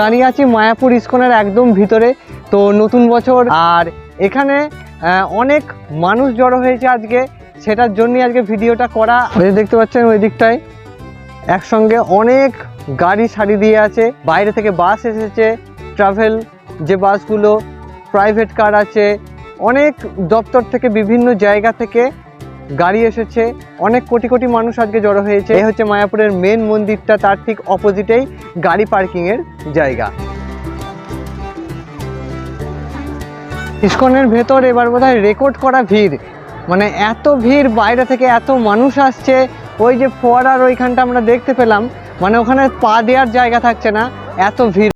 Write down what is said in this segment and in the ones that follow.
দাঁড়িয়ে আছি মায়াপুর ইস্কনের একদম ভিতরে। তো নতুন বছর, আর এখানে অনেক মানুষ জড়ো হয়েছে আজকে। সেটার জন্যই আজকে ভিডিওটা করা। দেখতে পাচ্ছেন ওই দিকটায়, একসঙ্গে অনেক গাড়ি সারি দিয়ে আছে। বাইরে থেকে বাস এসেছে ট্রাভেল যে বাসগুলো প্রাইভেট কার আছে, অনেক দপ্তর থেকে বিভিন্ন জায়গা থেকে গাড়ি এসেছে। অনেক কোটি কোটি মানুষ আজকে জড়ো হয়েছে। এই হচ্ছে মায়াপুরের মেন মন্দিরটা, তার ঠিক অপোজিটেই গাড়ি পার্কিংয়ের জায়গা। ইস্কনের ভেতর এবার বোধহয় রেকর্ড করা ভিড়। মানে এত ভিড়, বাইরে থেকে এত মানুষ আসছে। ওই যে ফোয়ারার ওইখানটা আমরা দেখতে পেলাম। মানে ওখানে পা দেওয়ার জায়গা থাকছে না। এত ভিড়।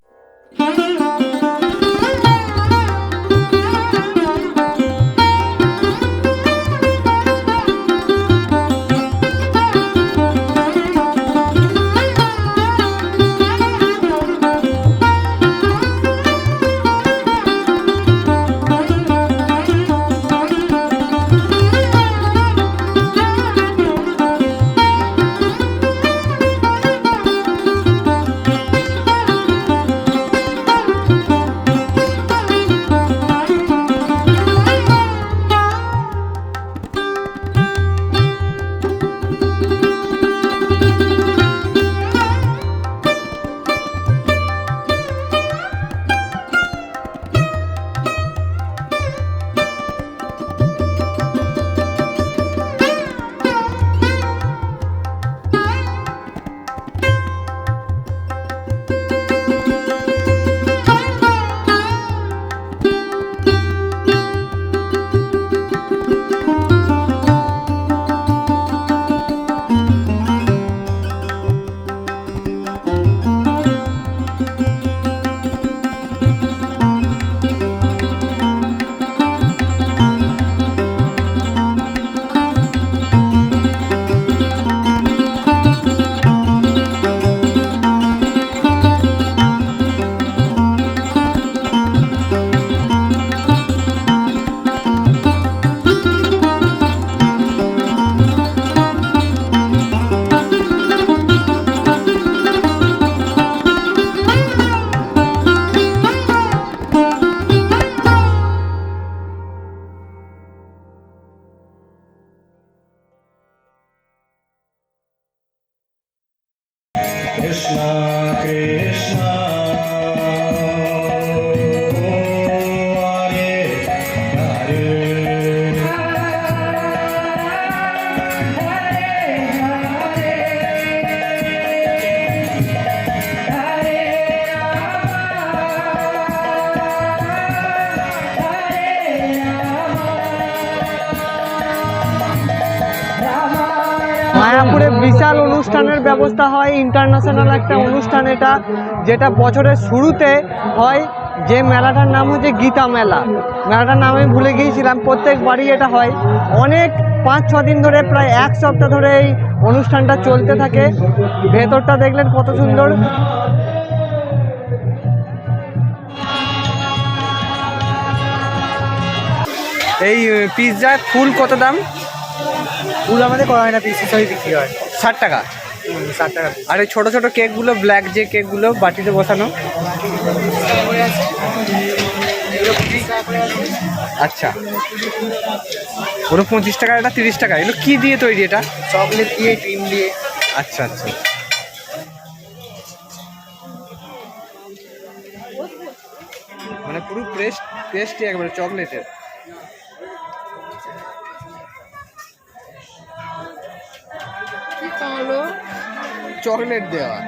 বিশাল অনুষ্ঠানের ব্যবস্থা হয় ইন্টারন্যাশনাল একটা অনুষ্ঠান এটা যেটা বছরের শুরুতে হয় যে মেলাটার নাম হচ্ছে গীতা মেলা। মেলাটার নাম আমি ভুলে গিয়েছিলাম প্রত্যেকবারই এটা হয়। অনেক পাঁচ ছ দিন ধরে প্রায় এক সপ্তাহ ধরে এই অনুষ্ঠানটা চলতে থাকে। ভেতরটা দেখলেন কত সুন্দর। এই পিৎজার ফুল কত দাম? ফুল আমাদের করা হয় না পিস হিসাবে বিক্রি হয়। ষাট টাকা। ষাট টাকা আর এই ছোটো ছোটো কেকগুলো ব্ল্যাক যে কেকগুলো বাটিতে বসানো। আচ্ছা। ওটা পঁচিশ টাকা এটা তিরিশ টাকা। এগুলো কী দিয়ে তৈরি এটা? চকলেট দিয়ে ক্রিম দিয়ে। আচ্ছা আচ্ছা। মানে পুরো পেস্ট পেস্টই একবারে চকলেটের। চকলেট দেওয়া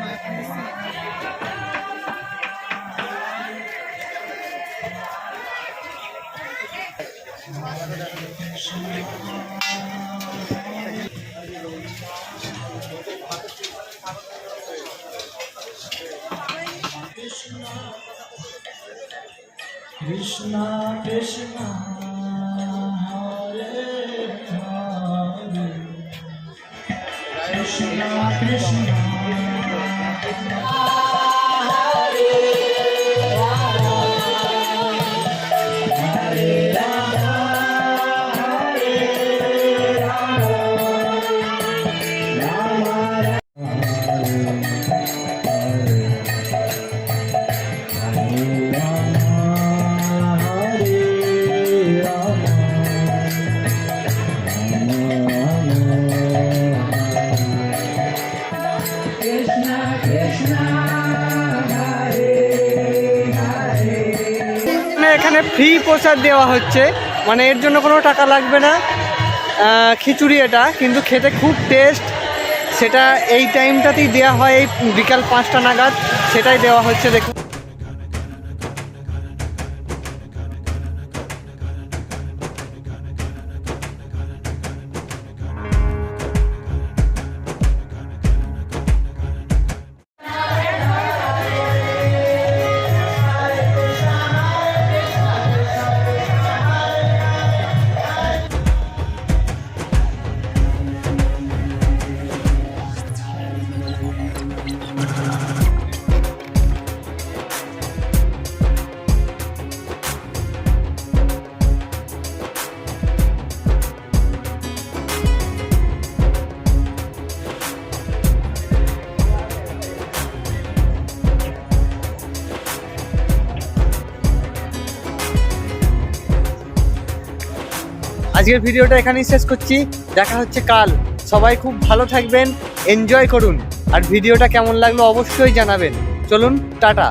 Krishna Krishna Shri Krishna এখানে ফ্রি প্রসাদ দেওয়া হচ্ছে। মানে এর জন্য কোনো টাকা লাগবে না। খিচুড়ি এটা, কিন্তু খেতে খুব টেস্ট সেটা এই টাইমটাতেই দেওয়া হয়, এই বিকাল পাঁচটা নাগাদ। সেটাই দেওয়া হচ্ছে, দেখুন। আজকের ভিডিওটা এখানেই শেষ করছি। দেখা হচ্ছে কাল। সবাই খুব ভালো থাকবেন এনজয় করুন। আর ভিডিওটা কেমন লাগল অবশ্যই জানাবেন। চলুন, টাটা।